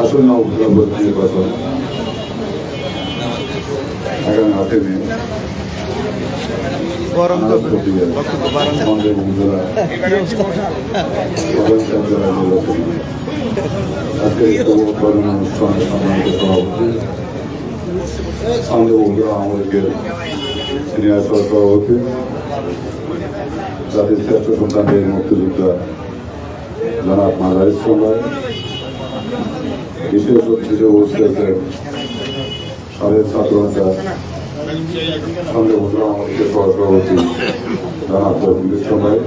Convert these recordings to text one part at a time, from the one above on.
আসন্ন উপলব্ধ নির্বাচন আগামী হাতে নিয়ে গরম তো নানা প্রক্রিয়া বক্তব্য বাড়ান আমাদের বন্ধুরা প্রধান কার্যালয় নির্বাচন আজকে এই শুভকরণ অনুষ্ঠানে সম্মানিত সভাপতি আমাদের বন্ধুরা আমাদেরকে সিনিয়র সহসভাপতি জাতির শ্রেষ্ঠ সন্তানদের মুক্তিযোদ্ধা জনাব মাদার ইসলাম বিশেষ অতিথি উপস্থিত আছেন সাবেক ছাত্র নেতা আমাদের বন্ধুরা আমাদেরকে সহসভাপতি জনাব রফিক ইসলাম ভাই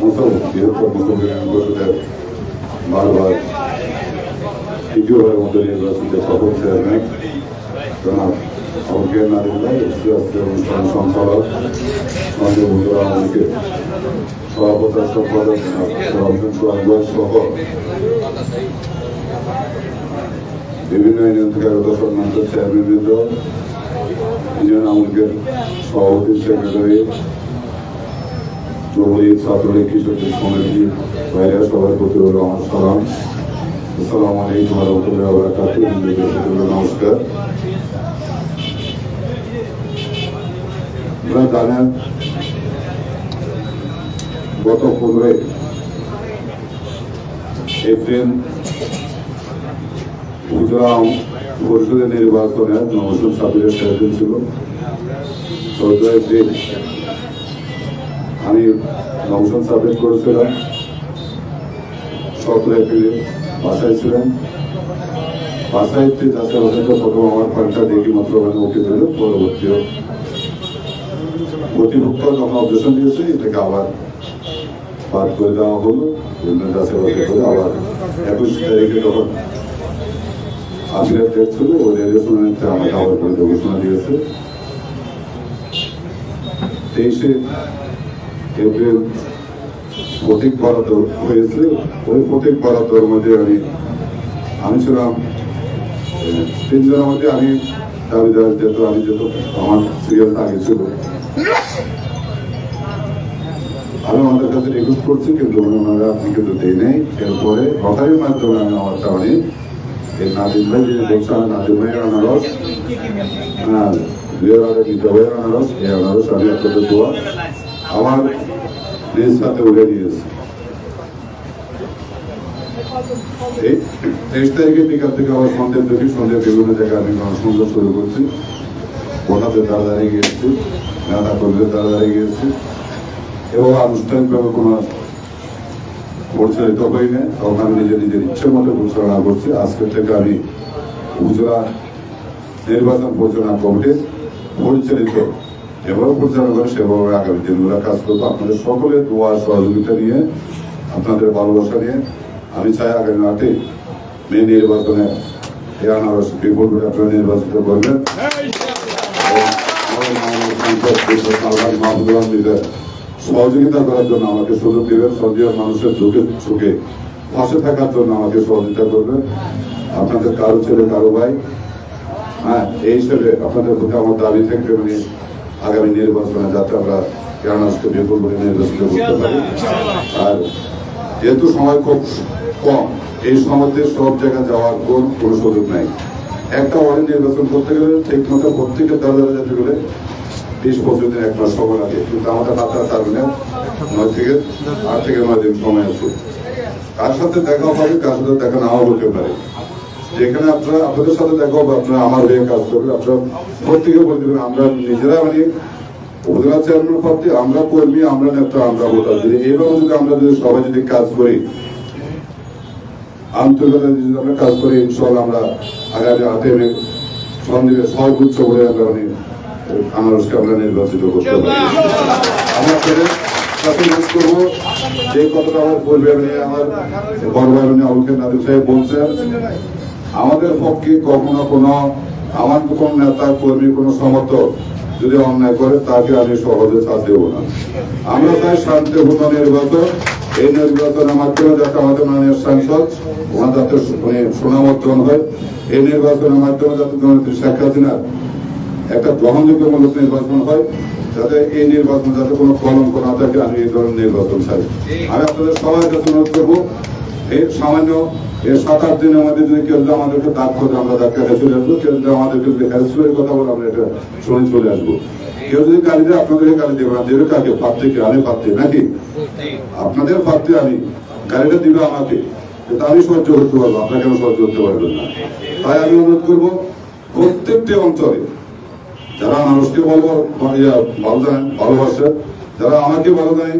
মুসলিম বৃহত্তর মুসলিম বারবার Ediyorlar onların yazısında sabır vermek. Bana avukatlarında siyasilerin konsantralar anne bunları ki sahabada sahabada sahabın şu anda sabah evin aynı tıkarıda sonunda sevmemiz var. İnan avukat sahabın sekreteri Cumhuriyet Satırlı Kişi Kişi Komedi Bayrağı Sabah Kutu Rahman Salam আসসালামু আলাইকুম রহমতুল্লাহ বারাকাতুহ। নমস্কার। আপনারা জানেন, গত পনেরোই April গুজরাম পরিষদের নির্বাচনে নবসুর সাবিরের সেদিন ছিল। চৌদ্দ এপ্রিল আমি নবসন সাবমিট করেছিলাম। সতেরো এপ্রিলে বাসায় ছিলেন। বাসায় যাতে হয়তো প্রথম আমার ফান্ডটা দেখি, মাত্র মানে ওকে দিল পরবর্তীও প্রতিভুক্ত যখন অবজেশন দিয়েছে এটাকে আবার বাদ করে দেওয়া হলো যাচাই বাছাই করে আবার একুশ তারিখে যখন আপিলের ডেট ছিল, ওই রেজুলেশনে আমাকে আবার করে ঘোষণা দিয়েছে। তেইশে এপ্রিল প্রতীক বরাদ্দ হয়েছে। ওই প্রতীক বরাদ্দর মধ্যে আমি আমি ছিলাম তিনজনের মধ্যে আমি দাবিদার যেহেতু আমি যেহেতু আমার সিরিয়াল আগে ছিল। আমি আমাদের কাছে রিকোয়েস্ট করছি, কিন্তু ওনারা আপনি কিন্তু দেয় নেই। এরপরে লটারির মাধ্যমে আমি আমার কারণে এই নাদিম ভাই যে বলছে আমি নাদিম ভাইয়ের আনারস হ্যাঁ দুয়ের আগে নিতে ভাইয়ের আনারস এই আনারস আমি আপনাদের দোয়া আমার নিজ সাথে উঠে দিয়েছে এই, তেইশ তারিখে বিকাল থেকে আবার সন্ধ্যের দেখি সন্ধ্যের বিভিন্ন জায়গায় আমি গণসংযোগ শুরু করছি। দ্বারা দাঁড়িয়ে গিয়েছি নেতা কর্মীদের দাঁড়িয়ে গিয়েছি। এবং আনুষ্ঠানিকভাবে কোনো পরিচালিত হই না তখন আমি নিজের নিজের ইচ্ছে মতো পরিচালনা করছি। আজকে থেকে আমি উপজেলা নির্বাচন পরিচালনা কমিটির পরিচালিত যেভাবে পরিচালনা করে সেভাবে আগামী দিনগুলো কাজ করব। আপনাদের সকলের দোয়া, সহযোগিতা নিয়ে, আপনাদের ভালোবাসা নিয়ে, আমি চাই আগামী মাঠে মে নির্বাচনে আনারস নির্বাচিত করবেন। সহযোগিতা করার জন্য আমাকে সুযোগ দেবেন। সন্ধিয়ার মানুষের ঝুঁকে ঝুঁকে পাশে থাকার জন্য আমাকে সহযোগিতা করবেন। আপনাদের কারও ছেলে, কারও ভাই হ্যাঁ এই হিসেবে আপনাদের প্রতি আমার দাবি থাকবে মানে আগামী নির্বাচনে যাতে আমরা কেরানাসকে বিপুল করে নির্বাচিত করতে পারি। আর যেহেতু সময় খুব কম এই সময়তে সব জায়গায় যাওয়ার কোন কোনো সুযোগ নাই। একটা ওয়ার্ডে নির্বাচন করতে গেলে ঠিক মতো প্রত্যেকের দ্বারা যেতে গেলে বিশ পঁচিশ দিন এক মাস সময় লাগে। কিন্তু আমাদের মাত্রা তার মানে নয় থেকে আট থেকে নয় দিন সময় আছে। কার সাথে দেখা হবে কার সাথে দেখা নাও হতে পারে। যেখানে আপনারা, আপনাদের সাথে দেখা হবে আপনারা আমার হয়ে কাজ করবেন, আপনারা প্রত্যেকে বলে দেবেন আমরা নিজেরা মানে উপজেলা চেয়ারম্যান প্রার্থী, আমরা কর্মী, আমরা নেতা, আমরা ভোটার। যদি এইভাবে যদি আমরা যদি সবাই যদি কাজ করি আন্তর্জাতিক যদি আমরা কাজ করি ইনশাল্লাহ আমরা আগামী হাতে সন্দেহে সর্বোচ্চ করে আমরা মানে আনারসকে আমরা নির্বাচিত করতে পারি। আমরা করব। যে কথাটা আমার বলবে আমি আমার বড় ভাই উনি আবুলকে নাদির সাহেব বলছেন আমাদের পক্ষে কখনো কোনো আমার কোন নেতা, কর্মী, কোনো সমর্থক যদি অন্যায় করে, তাকে আমি সহজে ছাড় দেবো না। আমরা চাই শান্তিপূর্ণ নির্বাচন। এই নির্বাচনের মাধ্যমে যাতে আমাদের মাননীয় সাংসদ ওনার যাতে সুনাম অর্জন হয়। এই নির্বাচনের মাধ্যমে যাতে শেখ হাসিনার একটা গ্রহণযোগ্যমূলক নির্বাচন হয়, যাতে এই নির্বাচন যাতে কোনো কলঙ্ক না থাকে, আমি এই ধরনের নির্বাচন চাই। আমি আপনাদের সবাই কাছে অনুরোধ করব, এই সামান্য এই সাত আট দিনের যদি কেউ আমাদেরকে দাগ করে, আমরা কাটা চলে আসব। কেউ যদি আমাদেরকে যদি হ্যারাসমেন্টের কথা বলে, আমরা এটা শুনে চলে আসব। কেউ যদি গালি দেয়, আপনাদেরকে গালি দেবে। না দেবে কাকে? পাত্রে কে? আমি পাত্রে, নাকি? আপনাদের পাত্রে আমি। গাড়িটা দিবে আমাকে। আমি সহ্য করতে পারব আপনাকে কেন সহ্য করতে পারবেন না? তাই আমি অনুরোধ করব, প্রত্যেকটি অঞ্চলে যারা মানুষকে বলব ভালো জানেন ভালোবাসে যারা আমাকে ভালো জানে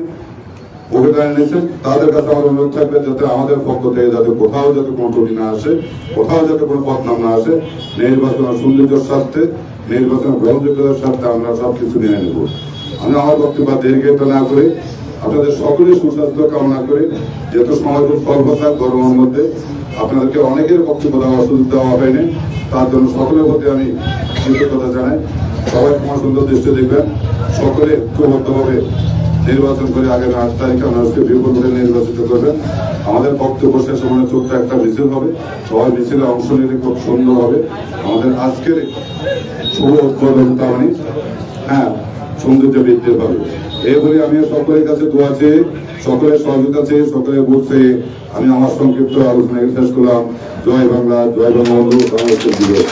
জানে নিয়েছেন তাদের কাছে আমার অনুরোধ থাকবে যাতে আমাদের পক্ষ থেকে যাতে কোথাও যাতে কোনো ত্রুটি না আসে, কোথাও যাতে কোনো বদনাম না আসে নির্বাচনের সৌন্দর্যের স্বার্থে নির্বাচনের গ্রহণযোগ্যতার স্বার্থে আমরা সব কিছু নিয়ে নেব। আমি আমার বক্তব্য দীর্ঘায়িত না করে আপনাদের সকলের সুস্বাস্থ্য কামনা করে যেহেতু সময় খুব স্বল্প থাক গরমের মধ্যে, আপনাদেরকে অনেকের বক্তব্য দেওয়ার সুযোগ দেওয়া হয়নি, তার জন্য সকলের প্রতি আমি কৃতজ্ঞতা জানাই। সবাই তোমার সুন্দর দৃষ্টি দেখবেন। সকলে ঐক্যবদ্ধভাবে নির্বাচন করে আগামী আট তারিখে মানুষকে বিপুল নির্বাচিত করবেন। আমাদের বক্তব্য শেষ সময় ছোট্ট একটা মিছিল হবে। সবাই মিছিলে অংশ নিলে খুব সুন্দর হবে। আমাদের আজকের শুভ উদ্বোধন মানে হ্যাঁ সৌন্দর্য বৃদ্ধি পাবে। এই বলে আমি সকলের কাছে দোয়া চেয়ে, সকলের সহযোগিতা চেয়ে, সকলের চেয়ে আমি আমার সংক্ষিপ্ত আলোচনা শেষ করলাম। জয় বাংলা, জয় বঙ্গবন্ধু বাংলাদেশের দিবস